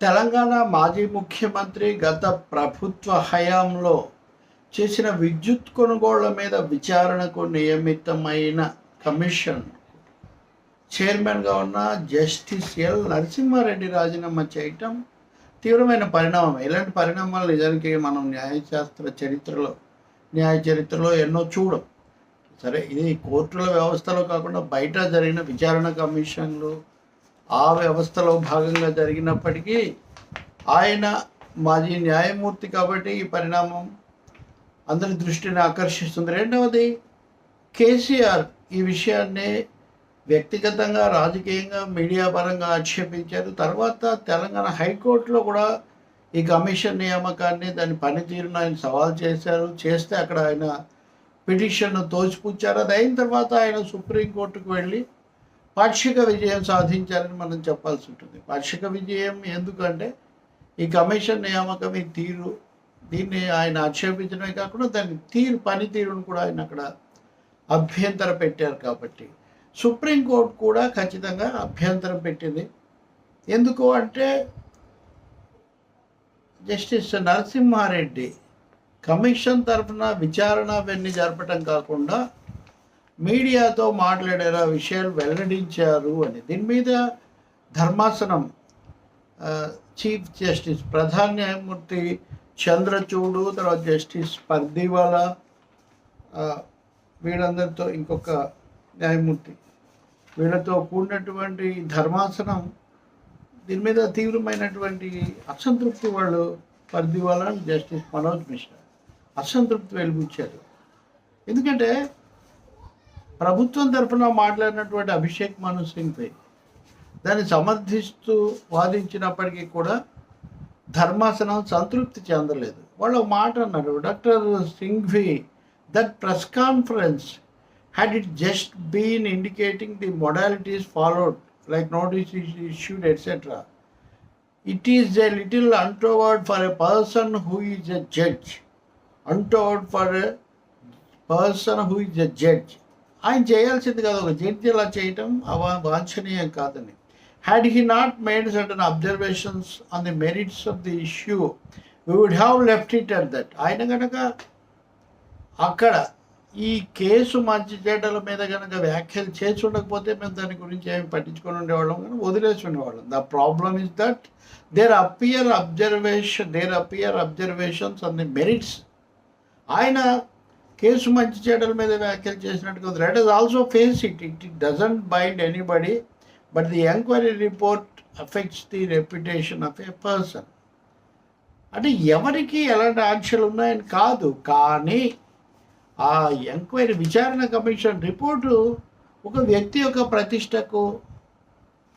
తెలంగాణ మాజీ ముఖ్యమంత్రి గత ప్రభుత్వ హయాంలో చేసిన విద్యుత్ కొనుగోళ్ళ మీద విచారణకు నియమితమైన కమిషన్. చైర్మన్గా ఉన్న జస్టిస్ ఎల్ నరసింహారెడ్డి రాజీనామా చేయటం తీవ్రమైన పరిణామం. ఇలాంటి పరిణామాలు నిజానికి మనం న్యాయశాస్త్ర చరిత్రలో న్యాయ చరిత్రలో ఎన్నో చూడం. సరే ఇది కోర్టుల వ్యవస్థలో కాకుండా బయట జరిగిన విచారణ కమిషన్లు ఆ వ్యవస్థలో భాగంగా జరిగినప్పటికీ ఆయన మాజీ న్యాయమూర్తి కాబట్టి ఈ పరిణామం అందరి దృష్టిని ఆకర్షిస్తుంది. రెండవది కేసీఆర్ ఈ విషయాన్ని వ్యక్తిగతంగా రాజకీయంగా మీడియా పరంగా ఆక్షేపించారు. తర్వాత తెలంగాణ హైకోర్టులో కూడా ఈ కమిషన్ నియామకాన్ని దాని పనితీరును ఆయన సవాల్ చేశారు. చేస్తే అక్కడ ఆయన పిటిషన్ను తోచిపుచ్చారు అది అయిన తర్వాత ఆయన సుప్రీంకోర్టుకు వెళ్ళి పాక్షిక విజయం సాధించాలని మనం చెప్పాల్సి ఉంటుంది. పాక్షిక విజయం ఎందుకంటే ఈ కమిషన్ నియామకం ఈ తీరు దీన్ని ఆయన ఆక్షేపించడమే కాకుండా దాని తీరు పనితీరును కూడా ఆయన అక్కడ అభ్యంతర పెట్టారు కాబట్టి. సుప్రీంకోర్టు కూడా ఖచ్చితంగా అభ్యంతరం పెట్టింది. ఎందుకు అంటే జస్టిస్ నరసింహారెడ్డి కమిషన్ తరఫున విచారణ అవన్నీ జరపటం కాకుండా మీడియాతో మాట్లాడేలా విషయాలు వెల్లడించారు అని. దీని మీద ధర్మాసనం చీఫ్ జస్టిస్ ప్రధాన న్యాయమూర్తి చంద్రచూడు తర్వాత జస్టిస్ పర్దివాలా వీళ్ళందరితో ఇంకొక న్యాయమూర్తి. వీళ్ళతో కూడినటువంటి ధర్మాసనం దీని మీద తీవ్రమైనటువంటి అసంతృప్తి వాళ్ళు పర్దివాలా జస్టిస్ మనోజ్ మిశ్రా. అసంతృప్తి వెలిబుచ్చారు. ఎందుకంటే ప్రభుత్వం తరఫున మాట్లాడినటువంటి అభిషేక్ మను సింగ్పై దాన్ని సమర్థిస్తూ వాదించినప్పటికీ కూడా ధర్మాసనం సంతృప్తి చెందలేదు. వాళ్ళు ఒక మాట అన్నారు doctor Singhvi that press conference had it just been indicating the modalities followed like notice issued etcetera it is a little untoward for a person who is a judge untoward for a person who is a judge ఆయన చేయాల్సింది కాదు ఒక judge ఇలా చేయటం అవ వాంఛనీయం కాదని. Had he not made certain observations on the merits of the issue we would have left it at that ఆయన కనుక అక్కడ ఈ కేసు మంచి చెడ్డల మీద కనుక వ్యాఖ్యలు చేసి ఉండకపోతే మేము దాని గురించి ఏమి పట్టించుకొని ఉండేవాళ్ళం కానీ వదిలేసి ఉండేవాళ్ళం. The problem is that there appear observation there appear observations on the merits ఆయన కేసు మంచి చెడ్డల మీద వ్యాఖ్యలు చేసినట్టుగా ఉంది let is also face it it it doesn't bind anybody but the enquiry report affects the reputation of a person అంటే ఎవరికి ఎలాంటి ఆంక్షలు ఉన్నాయని కాదు కానీ ఆ ఎంక్వైరీ విచారణ కమిషన్ రిపోర్టు ఒక వ్యక్తి యొక్క ప్రతిష్టకు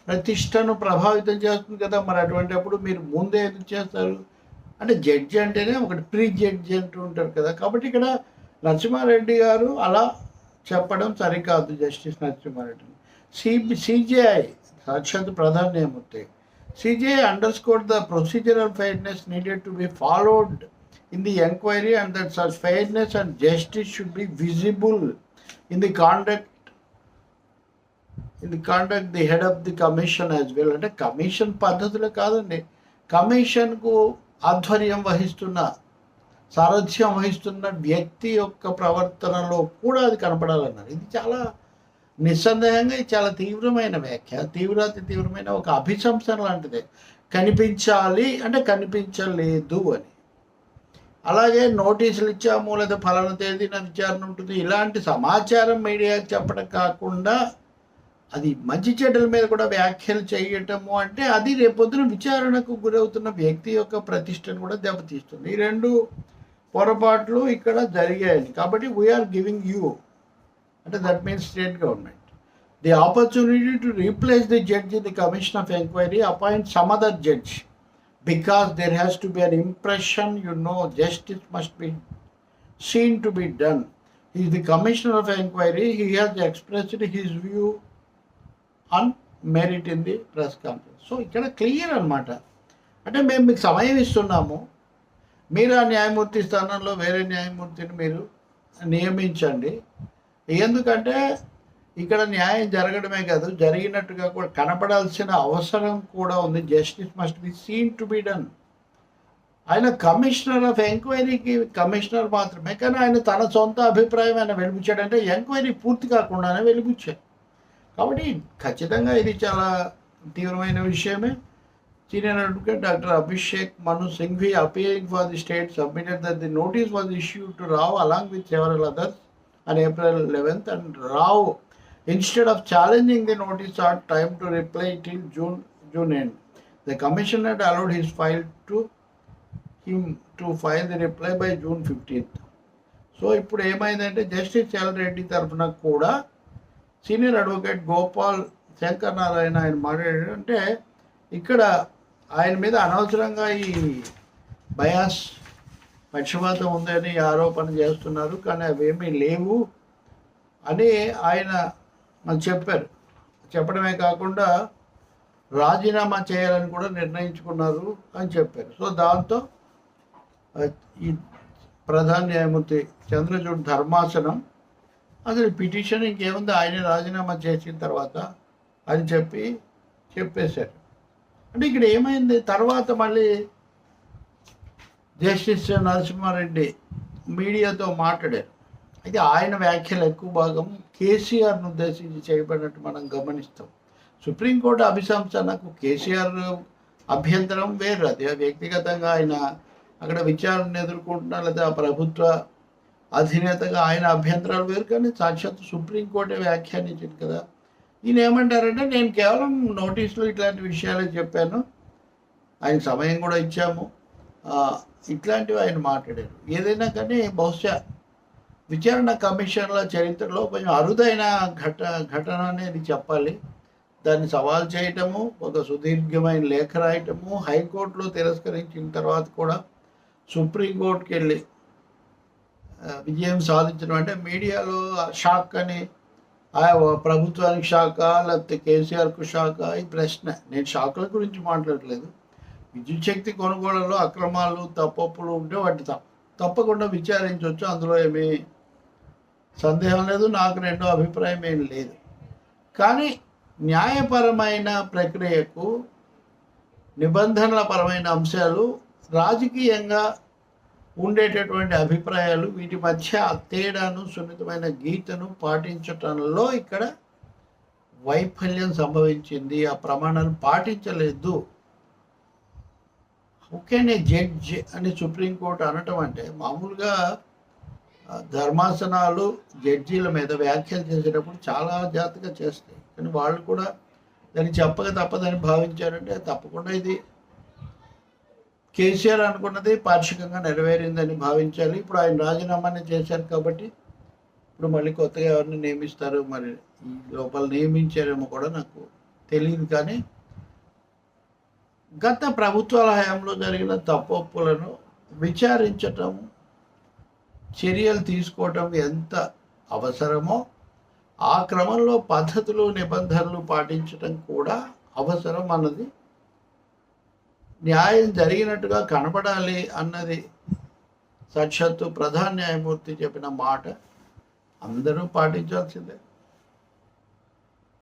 ప్రతిష్టను ప్రభావితం చేస్తుంది కదా మరి అటువంటిప్పుడు మీరు ముందే ఎందుకు చేస్తారు? అంటే జడ్జి అంటేనే ఒకటి ప్రీ జడ్జి అంటూ ఉంటారు కదా కాబట్టి ఇక్కడ నరసింహారెడ్డి గారు అలా చెప్పడం సరికాదు జస్టిస్ నరసింహారెడ్డిని సిబి సిజేఐ సాక్షాత్ ప్రధాన న్యాయమూర్తి. CJI underscore the procedural fairness needed to be followed in the enquiry and that such fairness and justice should be visible in the conduct in the conduct the head of the commission as well అంటే commission పద్ధతులు కాదండి. కమిషన్కు ఆధ్వర్యం వహిస్తున్న సారథ్యం వహిస్తున్న వ్యక్తి యొక్క ప్రవర్తనలో కూడా అది కనపడాలన్నారు. ఇది చాలా నిస్సందేహంగా ఇది చాలా తీవ్రమైన వ్యాఖ్య తీవ్రాతి తీవ్రమైన ఒక అభిశంసన లాంటిదే. కనిపించాలి అంటే కనిపించలేదు అని. అలాగే నోటీసులు ఇచ్చాము లేదా ఫలానా తేదీన విచారణ ఉంటుంది. ఇలాంటి సమాచారం మీడియాకి చెప్పడం కాకుండా అది మంచి చెడ్డల మీద కూడా వ్యాఖ్యలు చేయటము అంటే అది రేపొద్దున విచారణకు గురవుతున్న వ్యక్తి యొక్క ప్రతిష్టను కూడా దెబ్బతీస్తుంది. ఈ రెండు పొరపాట్లు ఇక్కడ జరిగాయి. కాబట్టి వీఆర్ గివింగ్ యూ అంటే that means state government the opportunity to replace the judge the commission of enquiry appoint some other judge because there has to be an impression you know justice must be seen to be done ఈ the commissioner of enquiry he has expressed his view on merit in the press conference so ఇక్కడ clear అనమాట అంటే మేము మీకు సమయం ఇస్తున్నాము. మీరు ఆ న్యాయమూర్తి స్థానంలో వేరే న్యాయమూర్తిని మీరు నియమించండి. ఎందుకంటే ఇక్కడ న్యాయం జరగడమే కాదు జరిగినట్టుగా కూడా కనపడాల్సిన అవసరం కూడా ఉంది. Justice must be seen to be done ఆయన కమిషనర్ ఆఫ్ ఎంక్వైరీకి కమిషనర్ మాత్రమే కానీ ఆయన తన సొంత అభిప్రాయం ఆయన వెలిపించాడంటే ఎంక్వైరీ పూర్తి కాకుండానే వెలిపించాడు. కాబట్టి ఖచ్చితంగా ఇది చాలా తీవ్రమైన విషయమే. Senior advocate doctor Abhishek Manu Singhvi appearing for the state submitted that the notice was issue to Rao along with several others on April 11th and Rao instead of challenging the notice sought time to reply till June June end. The commissioner had allowed his file to him to file the reply by June 15th. So ఇప్పుడు ఏమైందంటే justice L Reddy తరఫున కూడా senior advocate Gopal Shankar Narayana ఆయన మాట్లాడారు అంటే ఇక్కడ ఆయన మీద అనవసరంగా ఈ బయాస్ పక్షపాతం ఉందని ఆరోపణ చేస్తున్నారు కానీ అవేమీ లేవు అని ఆయన మనం చెప్పారు. చెప్పడమే కాకుండా రాజీనామా చేయాలని కూడా నిర్ణయించుకున్నారు అని చెప్పారు. సో దాంతో ఈ ప్రధాన న్యాయమూర్తి చంద్రచూడ్ ధర్మాసనం అసలు పిటిషన్ ఇంకేముంది? ఆయన రాజీనామా చేసిన తర్వాత అని చెప్పి చెప్పేశారు. అంటే ఇక్కడ ఏమైంది? తర్వాత మళ్ళీ జస్టిస్ నరసింహారెడ్డి మీడియాతో మాట్లాడారు. అయితే ఆయన వ్యాఖ్యలు ఎక్కువ భాగం కేసీఆర్ను ఉద్దేశించి చేయబడినట్టు మనం గమనిస్తాం. సుప్రీంకోర్టు అభిశంసనకు కేసీఆర్ అభ్యంతరం వేరు. అది వ్యక్తిగతంగా ఆయన అక్కడ విచారణ ఎదుర్కొంటున్నా లేదా ప్రభుత్వ అధినేతగా ఆయన అభ్యంతరాలు వేరు. కానీ సాక్షాత్ సుప్రీంకోర్టే వ్యాఖ్యానించింది కదా. ఈయన ఏమంటారంటే నేను కేవలం నోటీసులు ఇట్లాంటి విషయాలే చెప్పాను. ఆయన సమయం కూడా ఇచ్చాము. ఇట్లాంటివి ఆయన మాట్లాడారు. ఏదైనా కానీ బహుశా విచారణ కమిషన్ల చరిత్రలో కొంచెం అరుదైన ఘట ఘటన అనేది చెప్పాలి. దాన్ని సవాల్ చేయటము ఒక సుదీర్ఘమైన లేఖ రాయటము హైకోర్టులో తిరస్కరించిన తర్వాత కూడా సుప్రీంకోర్టుకి వెళ్ళి విజయం సాధించడం అంటే మీడియాలో షాక్ అని ప్రభుత్వానికి శాఖ లేకపోతే కేసీఆర్కు శాఖ ఈ ప్రశ్న. నేను శాఖల గురించి మాట్లాడలేదు. విద్యుత్ శక్తి కొనుగోలులో అక్రమాలు తప్పప్పులు ఉంటే వాటి తప్పకుండా విచారించవచ్చు అందులో ఏమీ సందేహం లేదు. నాకు రెండో అభిప్రాయం ఏం లేదు. కానీ న్యాయపరమైన ప్రక్రియకు నిబంధనల పరమైన అంశాలు రాజకీయంగా ఉండేటటువంటి అభిప్రాయాలు వీటి మధ్య ఆ తేడాను సున్నితమైన గీతను పాటించటంలో ఇక్కడ వైఫల్యం సంభవించింది. ఆ ప్రమాణాలు పాటించలేదు. ఓకేనే జడ్జ్ అని సుప్రీంకోర్టు అనటం అంటే మామూలుగా ధర్మాసనాలు జడ్జీల మీద వ్యాఖ్యలు చేసేటప్పుడు చాలా జాగ్రత్తగా చేస్తాయి. కానీ వాళ్ళు కూడా దాన్ని చెప్పక తప్పదని భావించారంటే తప్పకుండా ఇది కేసీఆర్ అనుకున్నది పాక్షికంగా నెరవేరిందని భావించాలి. ఇప్పుడు ఆయన రాజీనామానే చేశారు కాబట్టి ఇప్పుడు మళ్ళీ కొత్తగా ఎవరిని నియమిస్తారు మరి ఈ లోపల నియమించారేమో కూడా నాకు తెలియదు కానీ గత ప్రభుత్వాల హయాంలో జరిగిన తప్పొప్పులను విచారించటం చర్యలు తీసుకోవటం ఎంత అవసరమో ఆ క్రమంలో పద్ధతులు నిబంధనలు పాటించటం కూడా అవసరం అన్నది న్యాయం జరిగినట్టుగా కనపడాలి అన్నది సాక్షాత్తు ప్రధాన న్యాయమూర్తి చెప్పిన మాట అందరూ పాటించాల్సిందే.